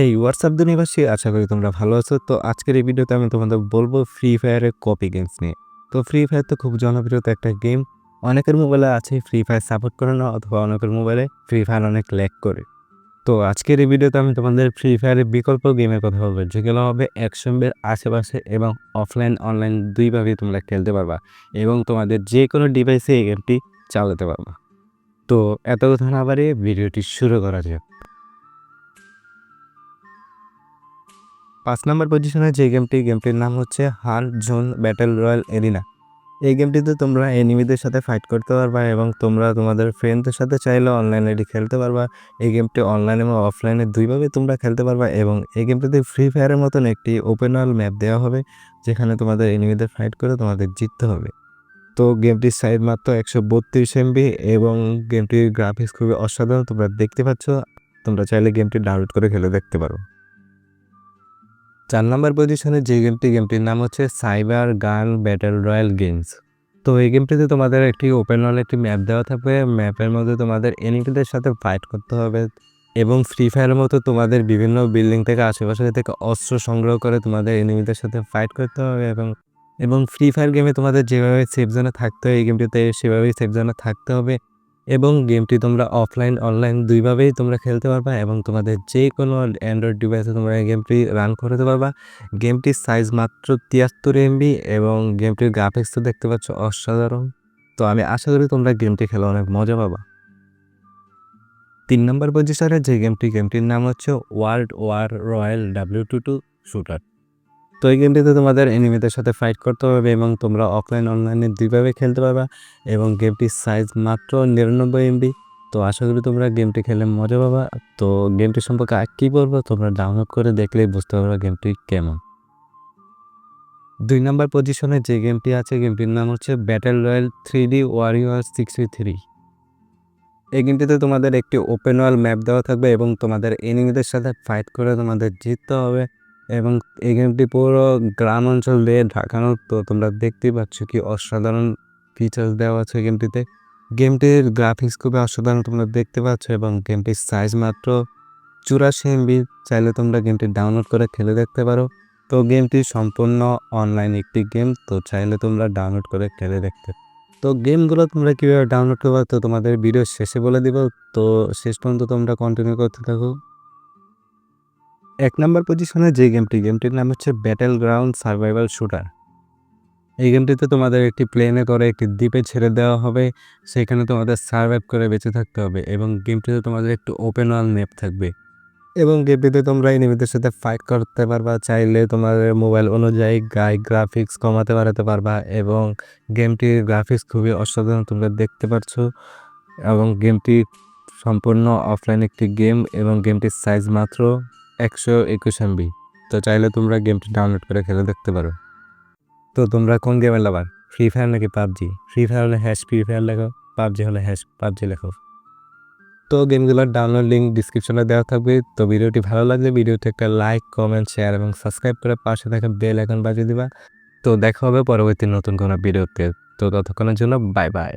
হেই WhatsApp দুনিবাসী আশা করি তোমরা ভালো আছো। তো আজকের এই ভিডিওতে আমি তোমাদের বলব ফ্রি ফায়ারের কপি গেমস নিয়ে। তো ফ্রি ফায়ার তো খুব জনপ্রিয় তো একটা গেম অনেকের মোবাইলে আছে ফ্রি ফায়ার সাপোর্ট করে না অথবা অনেকের মোবাইলে ফ্রি ফায়ার অনেক ল্যাক করে। তো আজকের এই ভিডিওতে আমি তোমাদের ফ্রি ফায়ারের বিকল্প গেমের কথা বলব। যেগুলো হবে একসঙ্গের আশেপাশে এবং অফলাইন অনলাইন দুইভাবেই তোমরা খেলতে পারবা এবং তোমাদের যে কোনো ডিভাইসে এই গেমটি চালাতে পারবা। তো এত কথা না বাড়িয়ে ভিডিওটি শুরু করা যাক। পাঁচ নম্বর পজিশনে যে গেমটি গেমটির নাম হচ্ছে হার জোন ব্যাটেল রয়্যাল এরিনা এই গেমটিতে তোমরা এনিমিদের সাথে ফাইট করতে পারবা এবং তোমরা তোমাদের ফ্রেন্ডদের সাথে চাইলে অনলাইনে এটি খেলতে পারবা। এই গেমটি অনলাইন এবং অফলাইনে দুইভাবে তোমরা খেলতে পারবা এবং এই গেমটিতে ফ্রি ফায়ারের মতন একটি ওপেন ওয়াল ম্যাপ দেওয়া হবে, যেখানে তোমাদের এনিমিদের ফাইট করে তোমাদের জিততে হবে। তো গেমটির সাইজ মাত্র একশো বত্রিশ এমবি এবং গেমটির গ্রাফিক্স খুবই অসাধারণ, তোমরা দেখতে পাচ্ছ। তোমরা চাইলে গেমটি ডাউনলোড করে খেলে দেখতে পারো। চার নম্বর পজিশনে যে গেমটি, গেমটির নাম হচ্ছে সাইবার গান ব্যাটেল রয়্যাল গেমস তো এই গেমটিতে তোমাদের একটি ওপেন ওয়াল একটি ম্যাপ দেওয়া থাকবে। ম্যাপের মধ্যে তোমাদের এনিমিদের সাথে ফাইট করতে হবে এবং ফ্রি ফায়ারের মতো তোমাদের বিভিন্ন বিল্ডিং থেকে আশেপাশে থেকে অস্ত্র সংগ্রহ করে তোমাদের এনিমিদের সাথে ফাইট করতে হবে এবং এবং ফ্রি ফায়ার গেমে তোমাদের যেভাবে সেফ জোনে থাকতে হয়, এই গেমটিতে সেভাবেই সেফ জোনে থাকতে হবে। এবং গেমটি তোমরা অফলাইন অনলাইন দুইভাবেই তোমরা খেলতে পারবা এবং তোমাদের যে কোনো অ্যান্ড্রয়েড ডিভাইসে তোমরা এই গেমটি রান করতে পারবা। গেমটির সাইজ মাত্র তিয়াত্তর এমবি এবং গেমটির গ্রাফিক্স তো দেখতে পাচ্ছ অসাধারণ। তো আমি আশা করি তোমরা গেমটি খেলে অনেক মজা পাবা। তিন নম্বর পজিশনে যে গেমটি, গেমটির নাম হচ্ছে world war royale W two two shooter তো এই গেমটিতে তোমাদের এনিমিদের সাথে ফাইট করতে হবে এবং তোমরা অফলাইন অনলাইনে দুইভাবে খেলতে পারবা এবং গেমটির সাইজ মাত্র নিরানব্বই এমবি তো আশা করি তোমরা গেমটি খেলে মজা পাবা। তো গেমটি সম্পর্কে আর কী বলব তোমরা ডাউনলোড করে দেখলেই বুঝতে পারবে গেমটি কেমন। দুই নম্বর পজিশনে যে গেমটি আছে, গেমটির নাম হচ্ছে battle royale three D warrior sixty three এই গেমটিতে তোমাদের একটি ওপেন ওয়াল ম্যাপ দেওয়া থাকবে এবং তোমাদের এনিমিদের সাথে ফাইট করে তোমাদের জিততে হবে। এবং এই গেমটি পুরো গ্রাম অঞ্চল দিয়ে ঢাকানো, তো তোমরা দেখতেই পাচ্ছ কি অসাধারণ ফিচার্স দেওয়া আছে গেমটিতে গেমটির গ্রাফিক্স খুবই অসাধারণ, তোমরা দেখতে পাচ্ছ, এবং গেমটির সাইজ মাত্র চুরাশি এমবি চাইলে তোমরা গেমটি ডাউনলোড করে খেলে দেখতে পারো। তো গেমটি সম্পূর্ণ অনলাইন একটি গেম তো চাইলে তোমরা ডাউনলোড করে খেলে দেখতে। তো গেমগুলো তোমরা কীভাবে ডাউনলোড করবে, তো তোমাদের ভিডিও শেষে বলে দিব। তো শেষ পর্যন্ত তোমরা কন্টিনিউ করতে থাকো। এক নম্বর পজিশনে যে গেমটি গেমটির নাম হচ্ছে ব্যাটেল গ্রাউন্ড সার্ভাইভাল শুটার এই গেমটিতে তোমাদের একটি প্লেনে করে একটি দ্বীপে ছেড়ে দেওয়া হবে, সেখানে তোমাদের সার্ভাইভ করে বেঁচে থাকতে হবে এবং গেমটিতে তোমাদের একটু ওপেন ওয়াল ম্যাপ থাকবে। এবং গেমটিতে তোমরা এনিমিদের সাথে ফাইট করতে পারবা, চাইলে তোমাদের মোবাইল অনুযায়ী গাই গ্রাফিক্স কমাতে বাড়াতে পারবা এবং গেমটির গ্রাফিক্স খুবই অসাধারণ তোমরা দেখতে পাচ্ছ এবং গেমটি সম্পূর্ণ অফলাইন একটি গেম এবং গেমটির সাইজ মাত্র একশো একুশ এমবি তো চাইলে তোমরা গেমটি ডাউনলোড করে খেলে দেখতে পারো। তো তোমরা কোন গেমের লাভার ফ্রি ফায়ার নাকি পাবজি? ফ্রি ফায়ার হলে হ্যাশ ফ্রি ফায়ার লেখো, পাবজি হলে হ্যাশ পাবজি লেখো। তো গেমগুলোর ডাউনলোড লিঙ্ক ডিসক্রিপশনে দেওয়া থাকবে। তো ভিডিওটি ভালো লাগলে ভিডিওতে একটা লাইক কমেন্ট শেয়ার এবং সাবস্ক্রাইব করে পাশে থাকা বেল এখন বাজিয়ে দিবা। তো দেখা হবে পরবর্তী নতুন কোনো ভিডিওতে। তো ততক্ষণের জন্য বাই বাই